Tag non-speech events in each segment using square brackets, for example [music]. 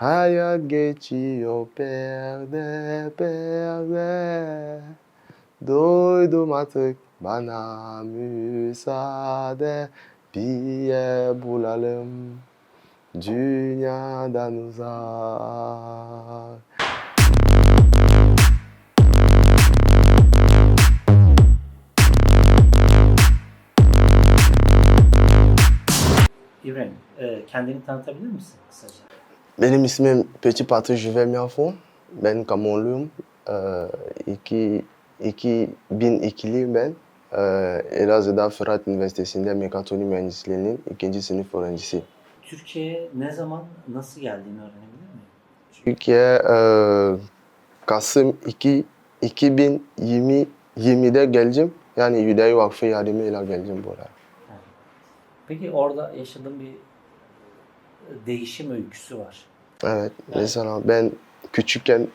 Hayat geçiyor perde perde. Doydum artık bana müsaade Bir yer bulalım. Dünyadan uzak. İbrahim, e, kendini tanıtabilir misin kısaca? Benim ismim Petit Patrick Juvet Miafon. Ben Kamonluyum. Ee, iki, 2002'liyim ben. Ee, Elazığ'da Fırat Üniversitesi'nde mekatronik mühendisliğinin ikinci sınıf öğrencisiyim. Türkiye'ye ne zaman, nasıl geldiğini öğrenebilir miyim? Türkiye e, Kasım 2, 2020 20'de geldim. Yani Yüdeyi Vakfı yardımıyla geldim buraya. Peki orada yaşadığın bir değişim öyküsü var. Evet. Mesela ben küçükken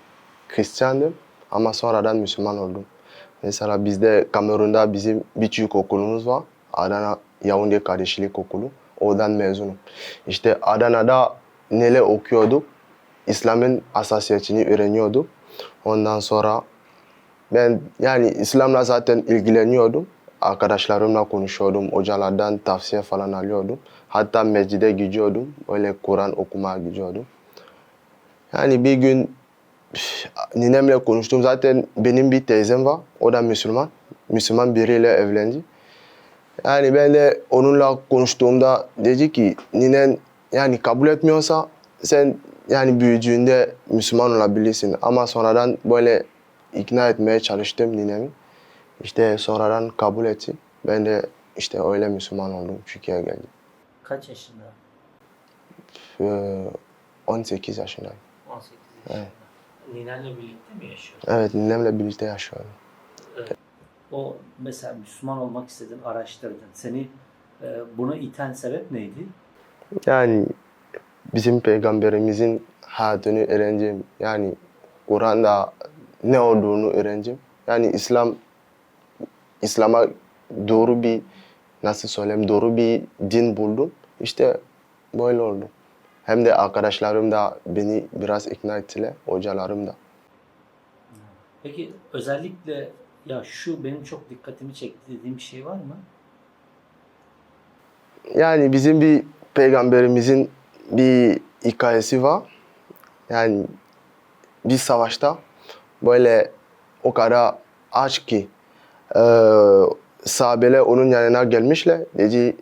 Hristiyandım ama sonradan Müslüman oldum. Mesela bizde Kamerun'da bizim bir Türk okulumuz var. Adana Yaounde Kardeşlik Okulu. Oradan mezunum. İşte Adana'da neler okuyorduk? İslam'ın hassasiyetini öğreniyorduk. Ondan sonra ben yani İslam'la zaten ilgileniyordum. Arkadaşlarımla konuşuyordum. Hocalardan tavsiye falan alıyordum. Hatta mescide gidiyordum. Öyle Kur'an okumaya gidiyordum. Yani bir gün ninemle konuştum. Zaten benim bir teyzem var. O da Müslüman. Müslüman biriyle evlendi. Yani ben de onunla konuştuğumda dedi ki ninen yani kabul etmiyorsa sen yani büyüdüğünde Müslüman olabilirsin. Ama sonradan böyle ikna etmeye çalıştım ninemi. İşte sonradan kabul etti. Ben de işte öyle Müslüman oldum. Türkiye'ye geldim. Kaç yaşında? Ee, 18 yaşındayım. 18 yaşında. Ninenle birlikte mi yaşıyorsun? Evet ninemle birlikte yaşıyorum. O mesela Müslüman olmak istedin, araştırdın. Seni e, buna iten sebep neydi? Yani bizim peygamberimizin hayatını öğreneceğim. Yani Kur'an'da ne olduğunu öğreneceğim. Yani İslam İslam'a doğru bir nasıl söyleyeyim doğru bir din buldum. İşte böyle oldu. Hem de arkadaşlarım da beni biraz ikna ettiler. Hocalarım da. Peki özellikle ya şu benim çok dikkatimi çekti dediğim bir şey var mı? Yani bizim bir peygamberimizin bir hikayesi var. Yani bir savaşta böyle o kadar aç ki e, sahabeler onun yanına gelmişler. Dedi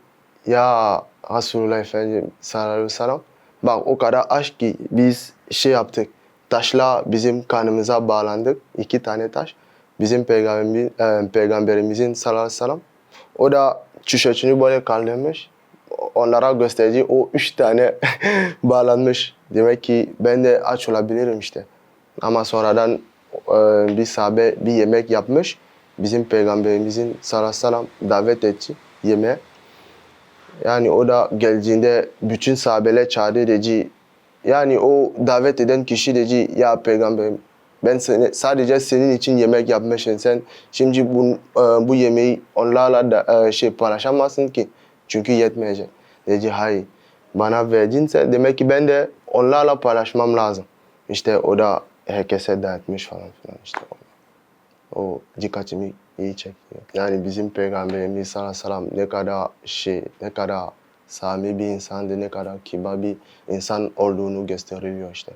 ya Resulullah Efendimiz sallallahu aleyhi ve sellem bak o kadar aç ki biz şey yaptık. Taşla bizim kanımıza bağlandık. iki tane taş. Bizim peygamberimiz, e, peygamberimizin sallallahu aleyhi ve sellem o da tişörtünü böyle kaldırmış. Onlara gösterdiği o üç tane [laughs] bağlanmış. Demek ki ben de aç olabilirim işte. Ama sonradan e, bir sahabe bir yemek yapmış. Bizim peygamberimizin sallallahu aleyhi ve sellem davet etti yemeğe. Yani o da geldiğinde bütün sahabeler çağırdı dedi. Yani o davet eden kişi dedi ya peygamberim ben seni, sadece senin için yemek yapmışım. Sen şimdi bu, e, bu yemeği onlarla da e, şey paylaşamazsın ki. Çünkü yetmeyecek. Dedi hayır. Bana verdinse demek ki ben de onlarla paylaşmam lazım. İşte o da herkese dağıtmış falan filan işte. O, dikkatimi iyi çekiyor. Yani bizim peygamberimiz sallallahu aleyhi ve sellem ne kadar şey, ne kadar sami bir insandı, ne kadar kibar bir insan olduğunu gösteriyor işte.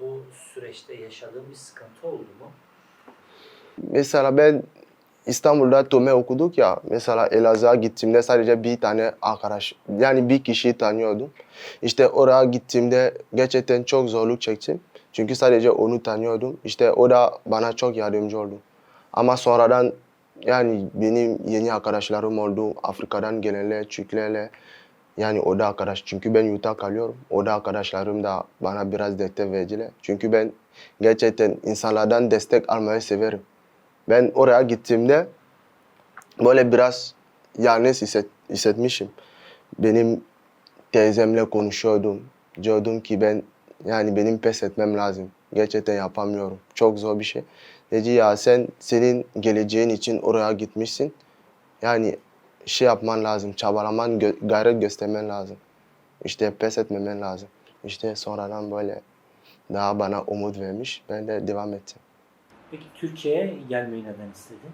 Bu süreçte yaşadığın bir sıkıntı oldu mu? Mesela ben İstanbul'da Tome okuduk ya. Mesela Elazığ'a gittiğimde sadece bir tane arkadaş, yani bir kişiyi tanıyordum. İşte oraya gittiğimde gerçekten çok zorluk çektim. Çünkü sadece onu tanıyordum. İşte o da bana çok yardımcı oldu. Ama sonradan yani benim yeni arkadaşlarım oldu. Afrika'dan gelenler, Türklerle. Yani o da arkadaş. Çünkü ben yurtta kalıyorum. O da arkadaşlarım da bana biraz destek verdiler. Çünkü ben gerçekten insanlardan destek almayı severim. Ben oraya gittiğimde böyle biraz yalnız hisset, hissetmişim. Benim teyzemle konuşuyordum. Diyordum ki ben yani benim pes etmem lazım. Gerçekten yapamıyorum. Çok zor bir şey. Dedi ya sen senin geleceğin için oraya gitmişsin. Yani şey yapman lazım, çabalaman, gö- gayret göstermen lazım. İşte pes etmemen lazım. İşte sonradan böyle daha bana umut vermiş. Ben de devam ettim. Peki Türkiye'ye gelmeyi neden istedin?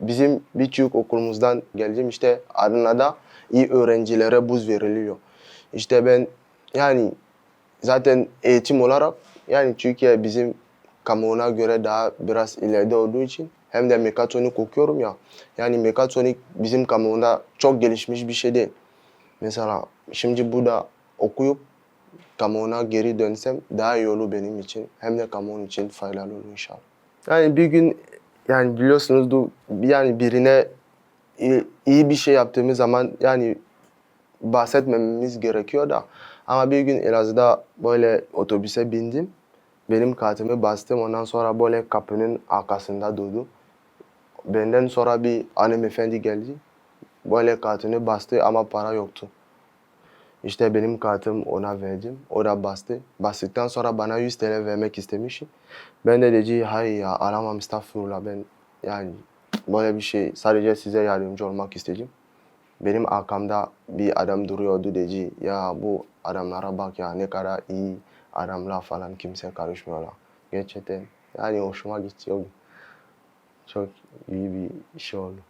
Bizim birçok okulumuzdan geldim işte Adana'da iyi öğrencilere buz veriliyor. İşte ben yani zaten eğitim olarak yani Türkiye bizim kamuoyuna göre daha biraz ileride olduğu için hem de mekatronik okuyorum ya. Yani mekatronik bizim kamuoyunda çok gelişmiş bir şey değil. Mesela şimdi burada okuyup kamuoyuna geri dönsem daha iyi olur benim için. Hem de kamuoyu için faydalı olur inşallah. Yani bir gün yani biliyorsunuz yani birine iyi, iyi bir şey yaptığımız zaman yani bahsetmememiz gerekiyor da ama bir gün Elazığ'da böyle otobüse bindim. Benim kartımı bastım ondan sonra böyle kapının arkasında durdu. Benden sonra bir hanımefendi geldi. Böyle kartını bastı ama para yoktu. İşte benim kartım ona verdim. O da bastı. Bastıktan sonra bana 100 TL vermek istemiş. Ben de dedi hayır ya aramam estağfurullah ben yani böyle bir şey sadece size yardımcı olmak istedim. Benim arkamda bir adam duruyordu dedi ya bu adamlara bak ya ne kadar iyi adamlar falan kimse karışmıyorlar. Gerçekten yani hoşuma gün. Çok iyi bir şey oldu.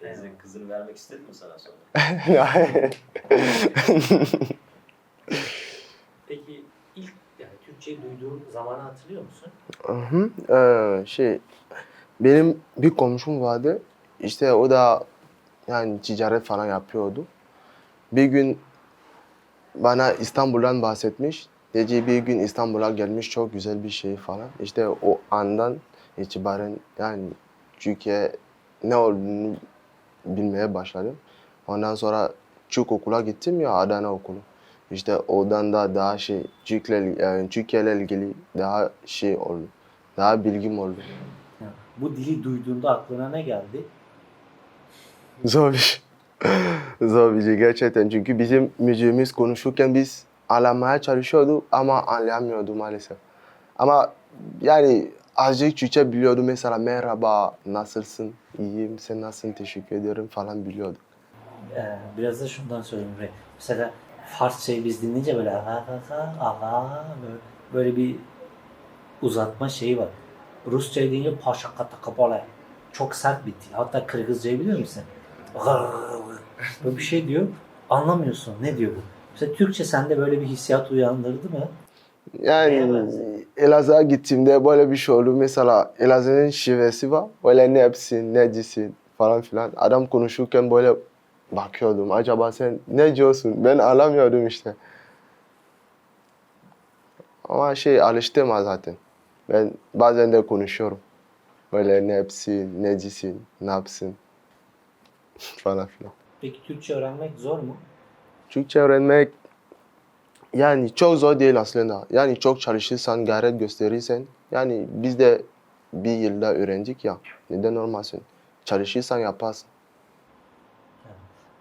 Teyzenin kızını vermek istedi mi sana sonra? [laughs] Peki ilk yani Türkçeyi duyduğun zamanı hatırlıyor musun? Hı hı. Ee, şey benim bir komşum vardı. İşte o da yani ticaret falan yapıyordu. Bir gün bana İstanbul'dan bahsetmiş. Dedi bir gün İstanbul'a gelmiş çok güzel bir şey falan. İşte o andan itibaren yani Türkiye ne olduğunu bilmeye başladım. Ondan sonra Türk okula gittim ya Adana okulu. İşte oradan da daha şey Türkiye yani Türkiye ile ilgili daha şey oldu. Daha bilgim oldu. Bu dili duyduğunda aklına ne geldi? Zor bir şey. [laughs] Zor bir şey gerçekten. Çünkü bizim müziğimiz konuşurken biz anlamaya çalışıyorduk ama anlayamıyorduk maalesef. Ama yani azıcık Türkçe biliyordum. Mesela merhaba, nasılsın, iyiyim, sen nasılsın, teşekkür ederim falan biliyorduk. Ee, biraz da şundan söyleyeyim. Mesela Farsçayı biz dinleyince böyle ha Allah böyle, böyle bir uzatma şeyi var. Rusçayı deyince paşa kata kapala. Çok sert bir dil. Hatta Kırgızcayı biliyor musun? Böyle bir şey diyor. Anlamıyorsun. Ne diyor bu? Mesela Türkçe sende böyle bir hissiyat uyandırdı mı? Yani? Elazığ'a gittiğimde böyle bir şey oldu. Mesela Elazığ'ın şivesi var. Böyle ne yapsın, ne diyorsun falan filan. Adam konuşurken böyle bakıyordum. Acaba sen ne diyorsun? Ben anlamıyordum işte. Ama şey alıştım zaten. Ben bazen de konuşuyorum. Böyle ne yapsın, ne diyorsun, ne yapsın falan filan. Peki Türkçe öğrenmek zor mu? Türkçe öğrenmek yani çok zor değil aslında. Yani çok çalışırsan, gayret gösterirsen. Yani biz de bir yılda öğrendik ya. Neden olmasın? Çalışırsan yaparsın.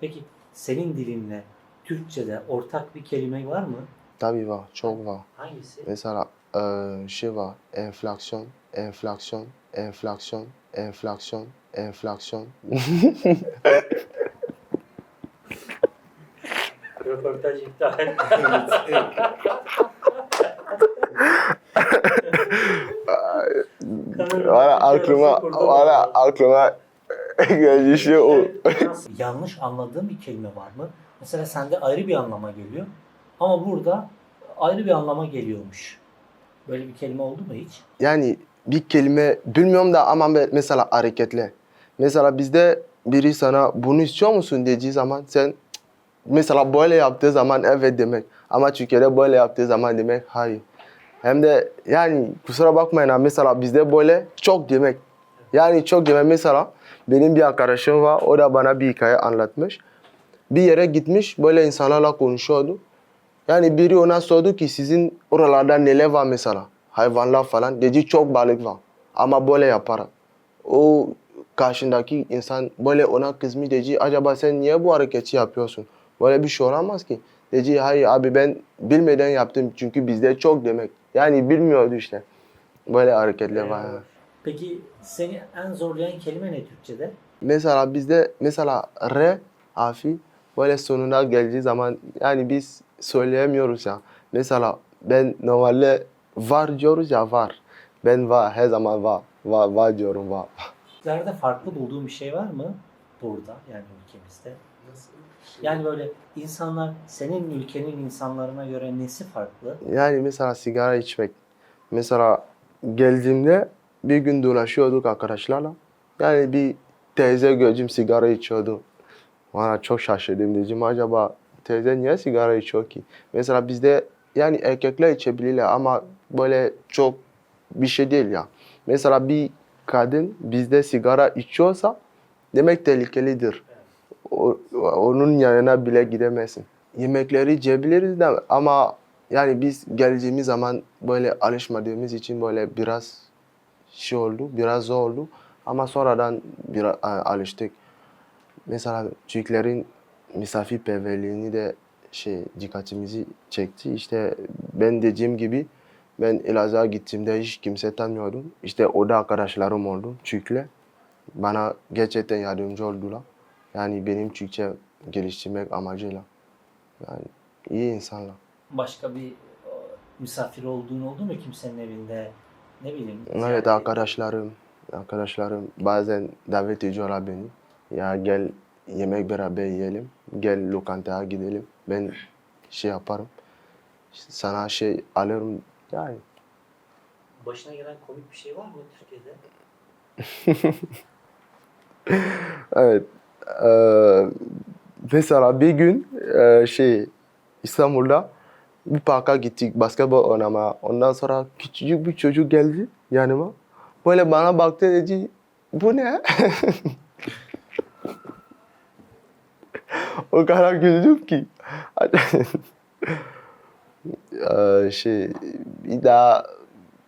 Peki senin dilinle Türkçe'de ortak bir kelime var mı? Tabii var, çok var. Hangisi? Mesela eee, şey var, enflasyon, enflasyon, enflasyon, enflasyon, enflasyon. [laughs] Röportaj iptal. [laughs] Valla aklıma, valla aklıma [laughs] geldi şey o. [laughs] Yanlış anladığım bir kelime var mı? Mesela sende ayrı bir anlama geliyor. Ama burada ayrı bir anlama geliyormuş. Böyle bir kelime oldu mu hiç? yani bir kelime bilmiyorum da ama be- mesela hareketle. Mesela bizde biri sana bunu istiyor musun dediği zaman sen. mesela böyle yaptığı zaman evet demek. Ama Türkiye'de böyle yaptığı zaman demek hayır. Hem de yani kusura bakmayın ha mesela bizde böyle çok demek. Yani çok demek mesela benim bir arkadaşım var o da bana bir hikaye anlatmış. Bir yere gitmiş böyle insanlarla konuşuyordu. Yani biri ona sordu ki sizin oralarda neler var mesela? Hayvanlar falan. Dedi çok balık var. Ama böyle yaparak. O karşındaki insan böyle ona kızmış dedi acaba sen niye bu hareketi yapıyorsun? Böyle bir şey olamaz ki. Dedi hayır abi ben bilmeden yaptım çünkü bizde çok demek. Yani bilmiyordu işte. Böyle hareketler var. yani. Peki seni en zorlayan kelime ne Türkçe'de? Mesela bizde mesela R harfi böyle sonuna geldiği zaman yani biz söyleyemiyoruz ya. Mesela ben normalde var diyoruz ya var. Ben var her zaman var. Var, var diyorum var. Türklerde farklı bulduğun bir şey var mı burada yani ülkemizde? Yani böyle insanlar senin ülkenin insanlarına göre nesi farklı? Yani mesela sigara içmek. Mesela geldiğimde bir gün dolaşıyorduk arkadaşlarla. Yani bir teyze gördüm sigara içiyordu. Bana çok şaşırdım dedim acaba teyze niye sigara içiyor ki? Mesela bizde yani erkekler içebilirler ama böyle çok bir şey değil ya. Mesela bir kadın bizde sigara içiyorsa demek tehlikelidir. Onun yanına bile gidemezsin. Yemekleri yiyebiliriz de ama yani biz geldiğimiz zaman böyle alışmadığımız için böyle biraz şey oldu, biraz zor oldu. Ama sonradan biraz alıştık. Mesela Türklerin misafirperverliğini de şey dikkatimizi çekti. İşte ben dediğim gibi ben Elazığ'a gittiğimde hiç kimse tanımıyordum. İşte orada arkadaşlarım oldu Türkler. Bana gerçekten yardımcı oldular. Yani benim Türkçe geliştirmek amacıyla. Yani iyi insanlar. Başka bir e, misafir olduğun oldu mu kimsenin evinde? Ne bileyim. Evet arkadaşlarım, arkadaşlarım bazen davet ediyorlar beni. Ya gel yemek beraber yiyelim, gel lokantaya gidelim. Ben şey yaparım, sana şey alırım yani. Başına gelen komik bir şey var mı Türkiye'de? [laughs] Evet. Eee, mesela bir gün eee, şey İstanbul'da bir parka gittik basketbol oynamaya. Ondan sonra küçücük bir çocuk geldi yanıma. Böyle bana baktı dedi bu ne? [laughs] o kadar güldüm ki. Eee, [laughs] şey bir daha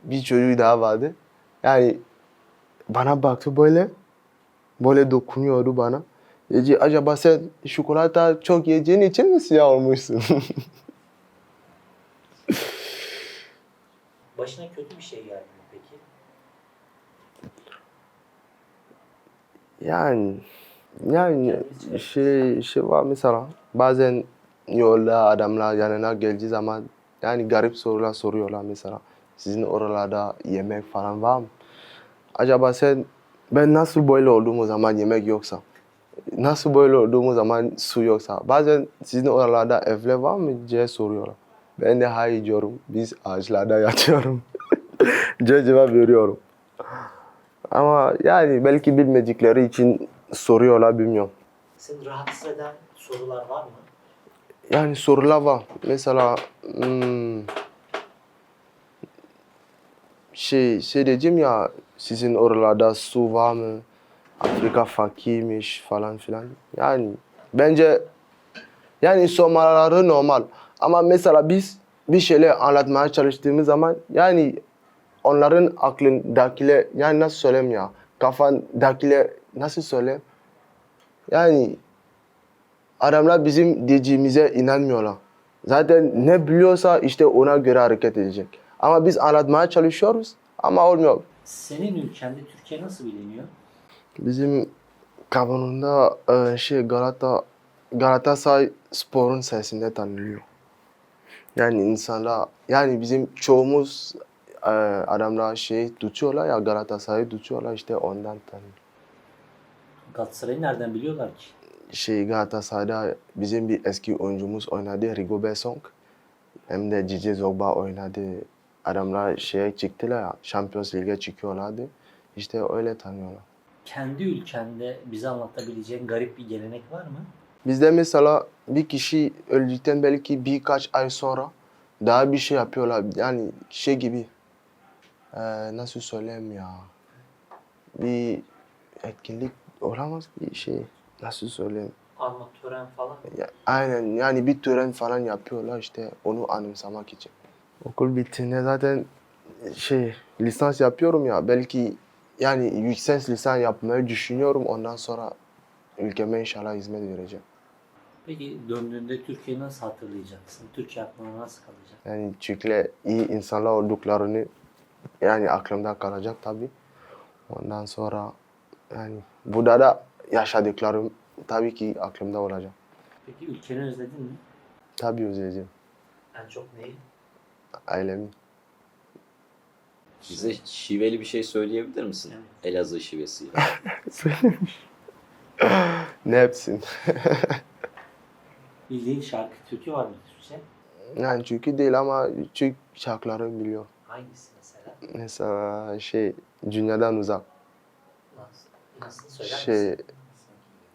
bir çocuk daha vardı. Yani bana baktı böyle böyle dokunuyordu bana. Dedi acaba sen çikolata çok yediğin için mi siyah olmuşsun? [laughs] Başına kötü bir şey geldi mi peki? yani yani şey şey var mesela bazen yolda adamlar yanına geldiği zaman yani garip sorular soruyorlar mesela. Sizin oralarda yemek falan var mı? Acaba sen ben nasıl böyle olduğum zaman yemek yoksa? Nasıl böyle olduğum zaman su yoksa? Bazen sizin oralarda evler var mı diye soruyorlar. Ben de hayır diyorum. Biz ağaçlarda [laughs] yatıyorum. diye cevap veriyorum. Ama yani belki bilmedikleri için soruyorlar bilmiyorum. Seni rahatsız eden sorular var mı? Yani sorular var. Mesela hmm, şey, şey diyeceğim ya sizin oralarda su var mı? Afrika fakirmiş falan filan. Yani bence yani sormaları normal. Ama mesela biz bir şeyler anlatmaya çalıştığımız zaman yani onların aklındakiler yani nasıl söyleyeyim ya kafandakiler nasıl söyleyeyim yani adamlar bizim dediğimize inanmıyorlar. Zaten ne biliyorsa işte ona göre hareket edecek. Ama biz anlatmaya çalışıyoruz ama olmuyor. Senin ülkende Türkiye nasıl biliniyor? Bizim kanununda e, şey Galata Galatasaray sporun sayesinde tanınıyor. Yani insanlar yani bizim çoğumuz e, adamlar şey tutuyorlar ya Galatasaray'ı tutuyorlar işte ondan tanınıyor. Galatasaray'ı nereden biliyorlar ki? şey Galatasaray'da bizim bir eski oyuncumuz oynadı Rigobert Song. Hem de Cici Zogba oynadı. Adamlar şeye çıktılar ya, Champions League'e çıkıyorlardı. İşte öyle tanıyorlar. Kendi ülkende bize anlatabileceğin garip bir gelenek var mı? Bizde mesela bir kişi öldükten belki birkaç ay sonra daha bir şey yapıyorlar. Yani şey gibi eee, nasıl söyleyeyim ya bir etkinlik olamaz bir şey nasıl söyleyeyim Anma tören falan. Ya, aynen yani bir tören falan yapıyorlar işte onu anımsamak için. Okul bittiğinde zaten şey lisans yapıyorum ya belki yani yüksek lisans yapmayı düşünüyorum ondan sonra ülkeme inşallah hizmet vereceğim. Peki döndüğünde Türkiye'yi nasıl hatırlayacaksın? Türkiye aklına nasıl kalacak? Yani Türkler iyi insanlar olduklarını yani aklımda kalacak tabii. Ondan sonra yani burada da yaşadıklarım tabii ki aklımda olacak. Peki ülkeni özledin mi? Tabii özleyeceğim. En çok neyi? Ailemi. Bize şiveli bir şey söyleyebilir misin? Evet. Elazığ şivesiyle. [laughs] ne yapsın? [laughs] Bildiğin şarkı türkü var mı Türkçe? Yani çünkü değil ama Türk şarkıları biliyor. Hangisi mesela? Mesela şey dünyadan uzak. Nasıl? Nasıl söyler Şey misin?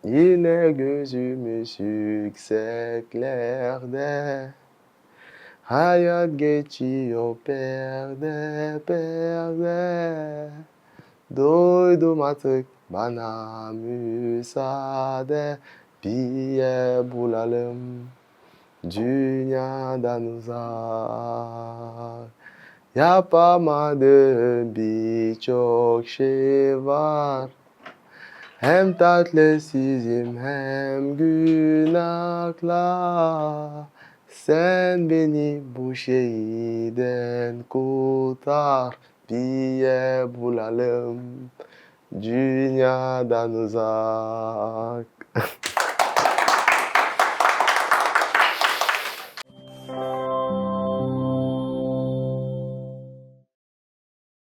yine gözümüz yükseklerde Hayat geçiyor perde perde. Doydum artık bana müsaade Bir yer bulalım. Dünyadan uzak. Yapamadığım birçok şey var. Hem tatlısızım hem günahla Sen beni bu şeyden kurtar Bir yer bulalım. Dünyadan uzak [laughs]